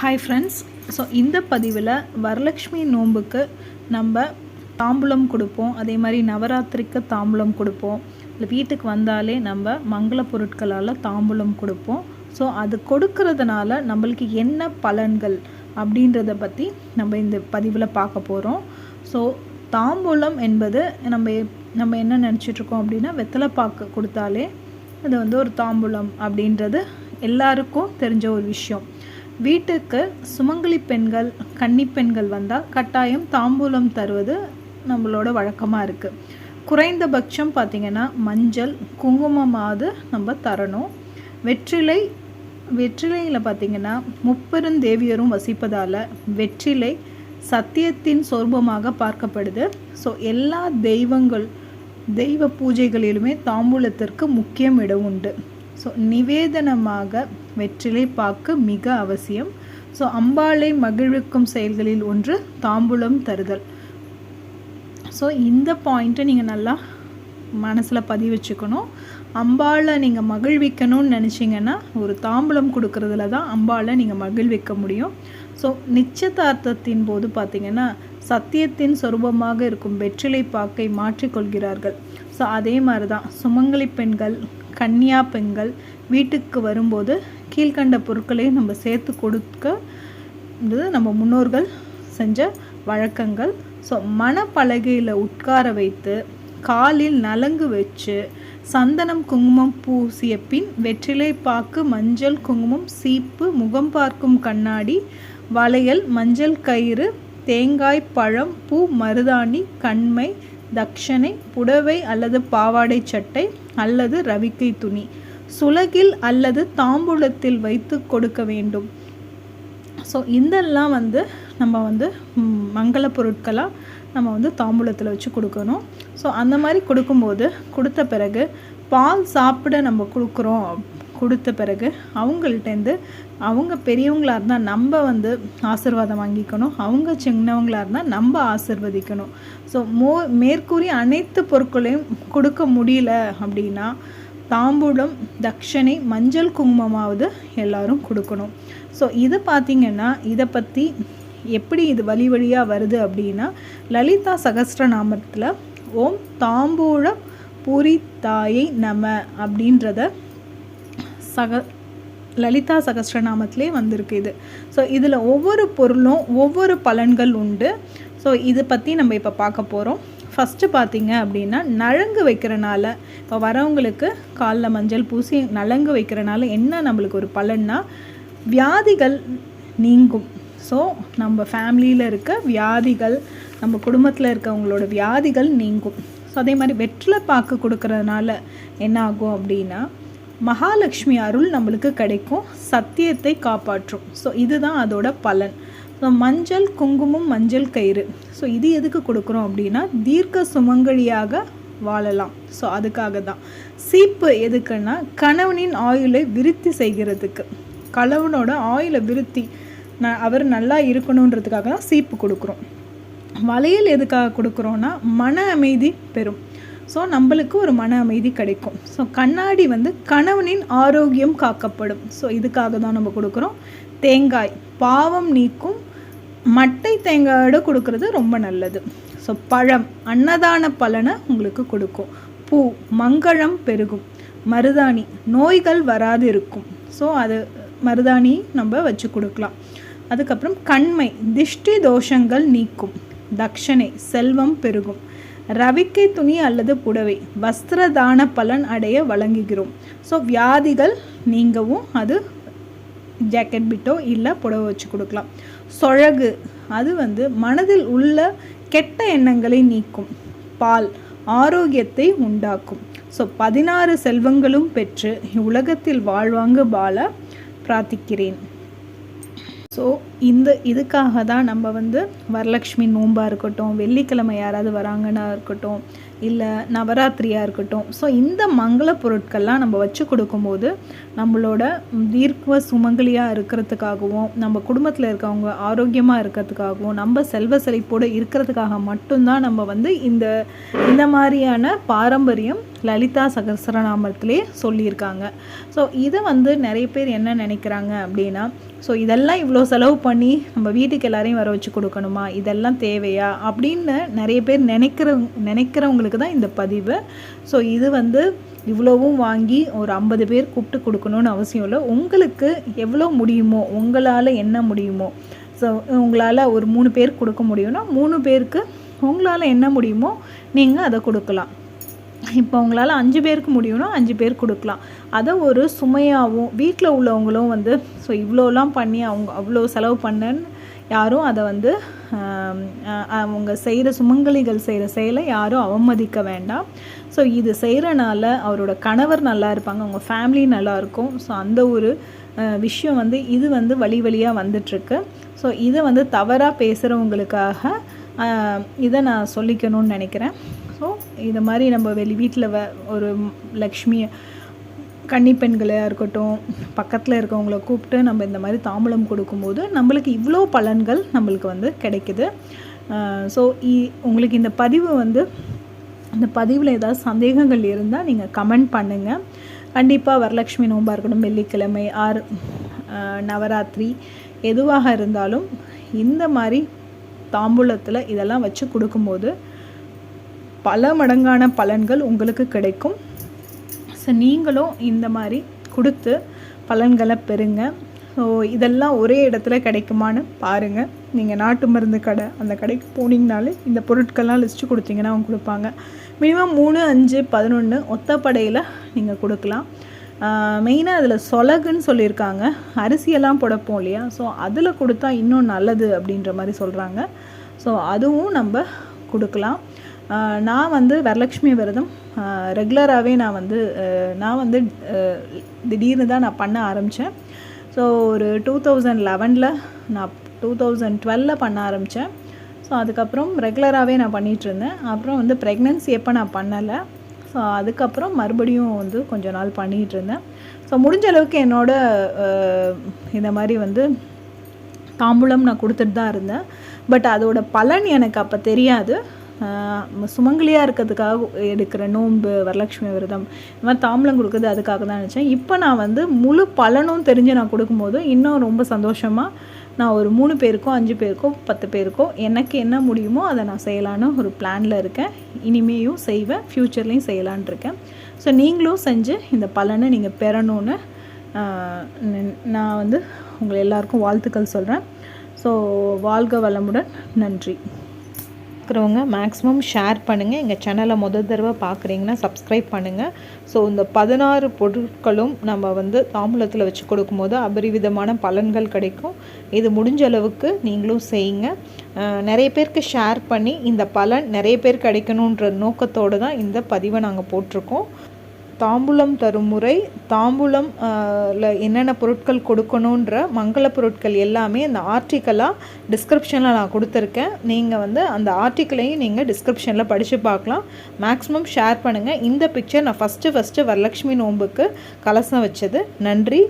Hi friends so இந்த பதிவில் வரலக்ஷ்மி நோன்புக்கு நம்ம தாம்பூலம் கொடுப்போம். அதே மாதிரி நவராத்திரிக்கு தாம்பூலம் கொடுப்போம். இல்லை வீட்டுக்கு வந்தாலே நம்ம மங்கள பொருட்களால் தாம்பூலம் கொடுப்போம். ஸோ அது கொடுக்கறதுனால நம்மளுக்கு என்ன பலன்கள் அப்படின்றத பற்றி நம்ம இந்த பதிவில் பார்க்க போகிறோம் ஸோ தாம்பூலம் என்பது நம்ம நம்ம என்ன நினச்சிட்ருக்கோம் அப்படின்னா வெத்தலை பாக்கு கொடுத்தாலே அது வந்து ஒரு தாம்பூலம் அப்படின்றது எல்லாருக்கும் தெரிஞ்ச ஒரு விஷயம். வீட்டுக்கு சுமங்கலி பெண்கள் கன்னிப்பெண்கள் வந்தால் கட்டாயம் தாம்பூலம் தருவது நம்மளோட வழக்கமாக இருக்குது குறைந்தபட்சம் பார்த்திங்கன்னா மஞ்சள் குங்குமமாவது நம்ம தரணும். வெற்றிலை வெற்றிலையில் பார்த்திங்கன்னா முப்பெருந்தேவியரும் வசிப்பதால் வெற்றிலை சத்தியத்தின் சொர்பமாக பார்க்கப்படுது. ஸோ எல்லா தெய்வங்கள் தெய்வ பூஜைகளிலுமே தாம்பூலத்திற்கு முக்கியம் இடம் உண்டு. ஸோ நிவேதனமாக வெற்றிலை பாக்கு மிக அவசியம். ஸோ அம்பாளை மகிழ்விக்கும் செயல்களில் ஒன்று தாம்பூலம் தருதல். ஸோ இந்த பாயிண்ட்டை நீங்கள் நல்லா மனசில் பதிவு வச்சுக்கணும். அம்பாளை நீங்கள் மகிழ்விக்கணும்னு நினச்சிங்கன்னா ஒரு தாம்பூலம் கொடுக்கறதுல தான் அம்பாளை நீங்கள் மகிழ்விக்க முடியும். ஸோ நிச்சயதார்த்தத்தின் போது பார்த்தீங்கன்னா சத்தியத்தின் சொரூபமாக இருக்கும் வெற்றிலை பாக்கை மாற்றிக்கொள்கிறார்கள். ஸோ அதே மாதிரி தான் சுமங்கலி பெண்கள் கன்னியா பெண்கள் வீட்டுக்கு வரும்போது கீழ்கண்ட பொருட்களையும் நம்ம சேர்த்து கொடுக்க நம்ம முன்னோர்கள் செஞ்ச வழக்கங்கள். ஸோ மணப்பலகையில் உட்கார வைத்து காலில் நலங்கு வச்சு சந்தனம் குங்குமம் பூசிய பின் வெற்றிலை பாக்கு மஞ்சள் குங்குமம் சீப்பு முகம் பார்க்கும் கண்ணாடி வளையல் மஞ்சள் கயிறு தேங்காய் பழம் பூ மருதாணி கண்மை தட்சணை புடவை அல்லது பாவாடை சட்டை அல்லது ரவிக்கை துணி. சுலகில் அல்லது தாம்பூலத்தில் வைத்து கொடுக்க வேண்டும். ஸோ இதெல்லாம் வந்து நம்ம வந்து மங்கள பொருட்களாக நம்ம வந்து தாம்பூலத்தில் வச்சு கொடுக்கணும். ஸோ அந்த மாதிரி கொடுக்கும்போது கொடுத்த பிறகு பால் சாப்பிட நம்ம கொடுக்குறோம். கொடுத்த பிறகு அவங்கள்ட்டேருந்து அவங்க பெரியவங்களாக இருந்தால் நம்ம வந்து ஆசீர்வாதம் வாங்கிக்கணும். அவங்க சின்னவங்களாக இருந்தால் நம்ம ஆசிர்வதிக்கணும். ஸோ மோ மேற்கூறிய அனைத்து பொருட்களையும் கொடுக்க முடியல அப்படின்னா தாம்பூலம் தட்சணை மஞ்சள் குங்குமமாவது எல்லாரும் கொடுக்கணும். ஸோ இது பார்த்திங்கன்னா இதை பற்றி எப்படி இது வழி வழியாக வருது அப்படின்னா லலிதா சகஸ்ரநாமத்தில் ஓம் தாம்பூல பூரி தாயை நம அப்படின்றத சக லலிதா சகஸ்ரநாமத்திலே வந்திருக்கு இது. ஸோ இதில் ஒவ்வொரு பொருளும் ஒவ்வொரு பலன்கள் உண்டு. ஸோ இதை பற்றி நம்ம இப்போ பார்க்க போகிறோம் ஃபஸ்ட்டு பார்த்தீங்க அப்படின்னா நலங்கு வைக்கிறனால இப்போ வரவங்களுக்கு காலில் மஞ்சள் பூசி நலங்கு வைக்கிறனால என்ன நம்மளுக்கு ஒரு பலன்னா வியாதிகள் நீங்கும். ஸோ நம்ம ஃபேமிலியில் இருக்க வியாதிகள் நம்ம குடும்பத்தில் இருக்கவங்களோட வியாதிகள் நீங்கும். ஸோ அதே மாதிரி வெற்றிலை பாக்கு கொடுக்கறதுனால என்ன ஆகும் அப்படின்னா மகாலட்சுமி அருள் நம்மளுக்கு கிடைக்கும் சத்தியத்தை காப்பாற்றும். ஸோ இதுதான் அதோட பலன். ஸோ மஞ்சள் குங்குமம் மஞ்சள் கயிறு. ஸோ இது எதுக்கு கொடுக்குறோம் அப்படின்னா தீர்க்க சுமங்கலியாக வாழலாம். ஸோ அதுக்காக தான் சீப்பு எதுக்குன்னா கணவனின் ஆயுளை விருத்தி செய்கிறதுக்கு. கணவனோட ஆயுளை விருத்தி நான் அவர் நல்லா இருக்கணுன்றதுக்காக தான் சீப்பு கொடுக்குறோம். வளையல் எதுக்காக கொடுக்குறோன்னா மன அமைதி பெறும். ஸோ நம்மளுக்கு ஒரு மன அமைதி கிடைக்கும். ஸோ கண்ணாடி வந்து கணவனின் ஆரோக்கியம் காக்கப்படும். ஸோ இதுக்காக தான் நம்ம கொடுக்குறோம். தேங்காய். பாவம் நீக்கும் மட்டை தேங்காயோட கொடுக்கறது ரொம்ப நல்லது. ஸோ பழம். அன்னதான பலனை உங்களுக்கு கொடுக்கும். பூ. மங்களம் பெருகும். மருதாணி. நோய்கள் வராது இருக்கும். ஸோ அது மருதாணி நம்ம வச்சு கொடுக்கலாம். அதுக்கப்புறம் கண்மை. திஷ்டி தோஷங்கள் நீக்கும். தக்ஷணை செல்வம் பெருகும். ரவிக்கை துணி அல்லது புடவை வஸ்திரதான பலன் அடைய வழங்குகிறோம். ஸோ வியாதிகள் நீங்கவும் அது ஜாக்கெட் பிட்டோ இல்லை புடவை வச்சு கொடுக்கலாம். சொழகு அது வந்து மனதில் உள்ள கெட்ட எண்ணங்களை நீக்கும். பால் ஆரோக்கியத்தை உண்டாக்கும். ஸோ பதினாறு செல்வங்களும் பெற்று உலகத்தில் வாழ்வாங்கு பால பிரார்த்திக்கிறேன். ஸோ இந்த இதுக்காக தான் நம்ம வந்து வரலக்ஷ்மி நோம்பாக இருக்கட்டும் வெள்ளிக்கிழமை யாராவது வராங்கன்னா இருக்கட்டும் இல்லை நவராத்திரியாக இருக்கட்டும். ஸோ இந்த மங்கள பொருட்கள்லாம் நம்ம வச்சு கொடுக்கும்போது நம்மளோட தீர்க்க சுமங்கலியாக இருக்கிறதுக்காகவும் நம்ம குடும்பத்தில் இருக்கவங்க ஆரோக்கியமாக இருக்கிறதுக்காகவும் நம்ம செல்வ செழிப்போடு இருக்கிறதுக்காக மட்டும்தான் நம்ம வந்து இந்த இந்த மாதிரியான பாரம்பரியம் லலிதா சகசரநாமத்திலே சொல்லியிருக்காங்க. ஸோ இதை வந்து நிறைய பேர் என்ன நினைக்கிறாங்க அப்படின்னா ஸோ இதெல்லாம் இவ்வளோ செலவு பண்ணி நம்ம வீட்டுக்கு எல்லாரையும் வர வச்சு கொடுக்கணுமா? இதெல்லாம் தேவையா? அப்படின்னு நிறைய பேர் நினைக்கிற நினைக்கிறவங்களுக்கு தான் இந்த பதிவு. ஸோ இது வந்து இவ்வளோவும் வாங்கி ஒரு ஐம்பது பேர் கூப்பிட்டு கொடுக்கணும்னு அவசியம் இல்லை. உங்களுக்கு எவ்வளோ முடியுமோ உங்களால் என்ன முடியுமோ ஸோ உங்களால் ஒரு மூணு பேர் கொடுக்க முடியும்னா மூணு பேருக்கு உங்களால் என்ன முடியுமோ நீங்கள் அதை கொடுக்கலாம். இப்போ உங்களால் அஞ்சு பேருக்கு முடியும்னா அஞ்சு பேர் கொடுக்கலாம். அதை ஒரு சுமையாகவும் வீட்டில் உள்ளவங்களும் வந்து ஸோ இவ்வளோலாம் பண்ணி அவங்க அவ்வளோ செலவு பண்ணன்னு யாரும் அதை வந்து அவங்க செய்கிற சுமங்கலிகள் செய்கிற செயலை யாரும் அவமதிக்க வேண்டாம். ஸோ இது செய்கிறனால அவரோட கணவர் நல்லா இருப்பாங்க அவங்க ஃபேமிலி நல்லாயிருக்கும் ஸோ அந்த ஒரு விஷயம் வந்து இது வந்து வழி வழியாக வந்துட்டுருக்கு. ஸோ இதை வந்து தவறாக பேசுகிறவங்களுக்காக இதை நான் சொல்லிக்கணும்னு நினைக்கிறேன். இதை மாதிரி நம்ம வெளி வீட்டில் வ ஒரு லக்ஷ்மி கன்னி பெண்களாக இருக்கட்டும் பக்கத்தில் இருக்கவங்கள கூப்பிட்டு நம்ம இந்த மாதிரி தாம்பூலம் கொடுக்கும்போது நம்மளுக்கு இவ்வளோ பலன்கள் நம்மளுக்கு வந்து கிடைக்குது. ஸோ உங்களுக்கு இந்த பதிவு வந்து இந்த பதிவில் ஏதாவது சந்தேகங்கள் இருந்தால் நீங்கள் கமெண்ட் பண்ணுங்கள் கண்டிப்பாக வரலட்சுமி நோம்பாக இருக்கட்டும் வெள்ளிக்கிழமை ஆறு நவராத்திரி எதுவாக இருந்தாலும் இந்த மாதிரி தாம்பூலத்தில் இதெல்லாம் வச்சு கொடுக்கும்போது பல மடங்கான பலன்கள் உங்களுக்கு கிடைக்கும். ஸோ நீங்களும் இந்த மாதிரி கொடுத்து பலன்களை பெறுங்க. ஸோ இதெல்லாம் ஒரே இடத்துல கிடைக்குமான்னு பாருங்கள் நீங்கள் நாட்டு மருந்து கடை அந்த கடைக்கு போனீங்கனாலே இந்த பொருட்கள்லாம் லிஸ்ட்டு கொடுத்தீங்கன்னா அவங்க கொடுப்பாங்க. மினிமம் மூணு அஞ்சு பதினொன்று ஒத்தப்படையில் நீங்கள் கொடுக்கலாம். மெயினாக அதில் சொலகுன்னு சொல்லியிருக்காங்க. அரிசியெல்லாம் புடப்போம் இல்லையா? ஸோ அதில் கொடுத்தா இன்னும் நல்லது அப்படின்ற மாதிரி சொல்கிறாங்க ஸோ அதுவும் நம்ம கொடுக்கலாம். நான் வந்து வரலக்ஷ்மி விரதம். ரெகுலராகவே நான் வந்து நான் வந்து திடீர்னு தான் நான் பண்ண ஆரம்பித்தேன் ஸோ ஒரு டூ தௌசண்ட் லெவனில் நான் டூ தௌசண்ட் டுவெலில் பண்ண ஆரம்பித்தேன் ஸோ அதுக்கப்புறம் ரெகுலராகவே நான் பண்ணிகிட்ருந்தேன் அப்புறம் வந்து ப்ரெக்னென்சி எப்போ நான் பண்ணலை. ஸோ அதுக்கப்புறம் மறுபடியும் வந்து கொஞ்ச நாள் பண்ணிகிட்டு இருந்தேன். ஸோ முடிஞ்ச அளவுக்கு என்னோடய இந்த மாதிரி வந்து தாம்பூலம் நான் கொடுத்துட்டு தான் இருந்தேன். பட் அதோட பலன் எனக்கு அப்போ தெரியாது. சுமங்கலியாக இருக்கிறதுக்காக எடுக்கிற நோன்பு வரலட்சுமி விரதம் இந்த மாதிரி தாம்பலம் கொடுக்குறது அதுக்காக தான் நினச்சேன். இப்போ நான் வந்து முழு பலனும் தெரிஞ்சு நான் கொடுக்கும்போது இன்னும் ரொம்ப சந்தோஷமாக நான் ஒரு மூணு பேருக்கோ அஞ்சு பேருக்கோ பத்து பேருக்கோ எனக்கு என்ன முடியுமோ அதை நான் செய்யலான்னு ஒரு பிளானில் இருக்கேன். இனிமேயும் செய்வேன் ஃப்யூச்சர்லேயும் செய்யலான் இருக்கேன். ஸோ நீங்களும் செஞ்சு இந்த பலனை நீங்கள் பெறணும்னு நான் வந்து உங்களை எல்லாருக்கும் வாழ்த்துக்கள் சொல்கிறேன் ஸோ வாழ்க வளமுடன். நன்றி. பார்க்குறவங்க மேக்ஸிமம் ஷேர் பண்ணுங்கள் எங்கள் சேனலை முதல் தடவை பார்க்குறீங்கன்னா சப்ஸ்கிரைப் பண்ணுங்கள் ஸோ இந்த பதினாறு பொருட்களும் நம்ம வந்து தாம்பூலத்தில் வச்சு கொடுக்கும்போது அபரிவிதமான பலன்கள் கிடைக்கும். இது முடிஞ்ச அளவுக்கு நீங்களும் செய்யுங்க. நிறைய பேருக்கு ஷேர் பண்ணி இந்த பலன் நிறைய பேர் கிடைக்கணுன்ற நோக்கத்தோடு தான் இந்த பதிவை நாங்கள் போட்டிருக்கோம். தாம்பூலம் தரும் முறை தாம்பூலம் என்னென்ன பொருட்கள் கொடுக்கணுன்ற மங்கள பொருட்கள் எல்லாமே அந்த ஆர்டிக்கலாக டிஸ்கிரிப்ஷனில் நான் கொடுத்துருக்கேன். நீங்கள் வந்து அந்த ஆர்டிக்கலையும் நீங்கள் டிஸ்கிரிப்ஷனில் படித்து பார்க்கலாம். மேக்ஸிமம் ஷேர் பண்ணுங்கள் இந்த பிக்சர் நான் ஃபஸ்ட்டு ஃபஸ்ட்டு வரலட்சுமி நோன்புக்கு கலசம் வச்சது. நன்றி.